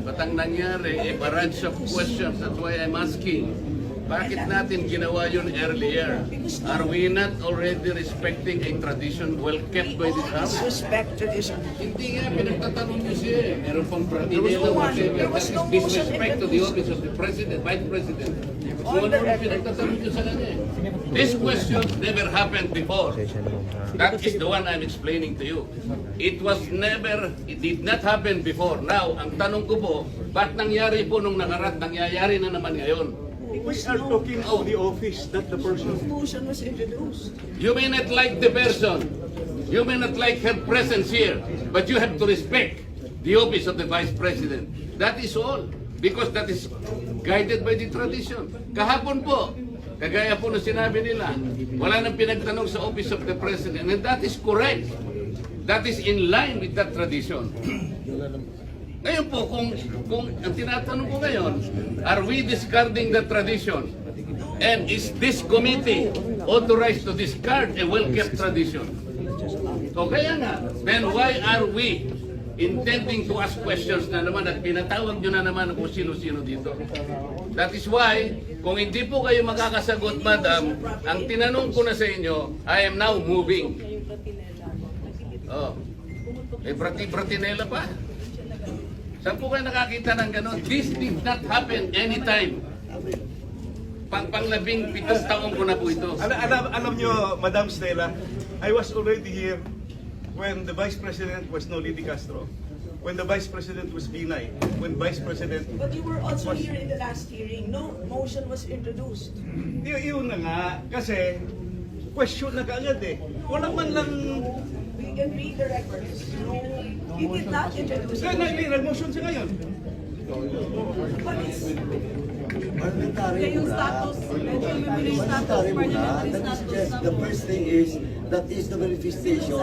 Ba't ang nangyari, a barrage of questions. That's why I'm asking. Bakit natin ginawa yun earlier? Are we not already respecting a tradition well kept by this House? Disrespect tradition. Hindi nga, pinagtatanong niyo siya eh. Meron pang pratinela, whatever. There That is disrespect to the office of the President, Vice President. Kung ano pinagtatanong niyo sa kanya eh. This question never happened before. That is the one I'm explaining to you. It was never, it did not happen before. Now, ang tanong ko po, ba't nangyari po nung nakarat, nangyayari na naman ngayon? We are talking of the office, not the person. Motion was introduced. You may not like the person, you may not like her presence here, but you have to respect the office of the Vice President. That is all. Because that is guided by the tradition. Kahapon po, kagaya po na sinabi nila, wala nang pinagtanong sa office of the President. And that is correct. That is in line with that tradition. Ngayon po, kung, kung ang tinatanong ko ngayon, are we discarding the tradition? And is this committee authorized to discard a well-kept tradition? So kaya nga, then why are we intending to ask questions na naman at pinatawag nyo na naman kung sino-sino dito? That is why, kung hindi po kayo makakasagot, madam, ang tinanong ko na sa inyo, I am now moving. Oh. Eh, brati-bratinela pa. Saan po kayo nakakita ng gano'n? This did not happen anytime. Pang panglabing pitong taong ko na po ito. Alam, alam, alam nyo, Madam Stella, I was already here when the Vice President was Noli Di Castro, when the Vice President was Binay, when Vice President... But you were also here in the last hearing. No motion was introduced. Y- yun na nga, kasi question na kaagad eh. Walang man lang... Read the records. No, he did not introduce Kaya na, motion. nag-motion siya ngayon. But it's, the first thing is, that is the manifestation